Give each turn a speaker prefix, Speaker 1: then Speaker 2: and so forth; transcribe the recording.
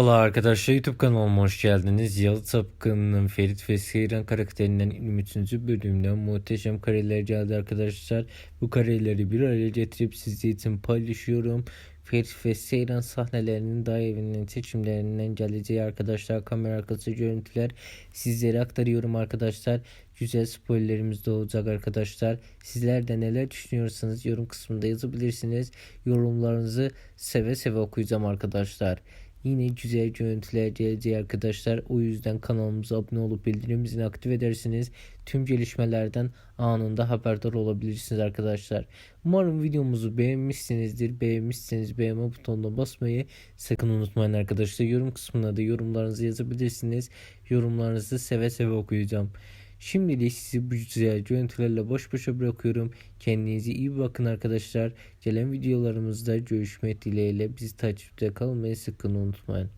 Speaker 1: Merhaba arkadaşlar YouTube kanalıma hoş geldiniz. Yalı Tapkın'ın Ferit ve Seyran karakterinden 23. bölümden muhteşem kareler geldi arkadaşlar. Bu kareleri bir araya getirip sizler için paylaşıyorum. Ferit ve Seyran sahnelerinin daha evinin seçimlerinden geleceği arkadaşlar. Kamera arkası görüntüler sizlere aktarıyorum arkadaşlar. Güzel spoilerlerimiz de olacak arkadaşlar. Sizler de neler düşünüyorsanız yorum kısmında yazabilirsiniz. Yorumlarınızı seve seve okuyacağım arkadaşlar. Yine güzel görüntüler geleceği arkadaşlar. O yüzden kanalımıza abone olup bildirim zilini aktif edersiniz. Tüm gelişmelerden anında haberdar olabilirsiniz arkadaşlar. Umarım videomuzu beğenmişsinizdir. Beğenmişseniz beğenme butonuna basmayı sakın unutmayın arkadaşlar. Yorum kısmına da yorumlarınızı yazabilirsiniz. Yorumlarınızı seve seve okuyacağım. Şimdilik sizi bu güzel görüntülerle baş başa bırakıyorum. Kendinize iyi bakın arkadaşlar. Gelen videolarımızda görüşmek dileğiyle. Bizi takipte kalmayı sakın unutmayın.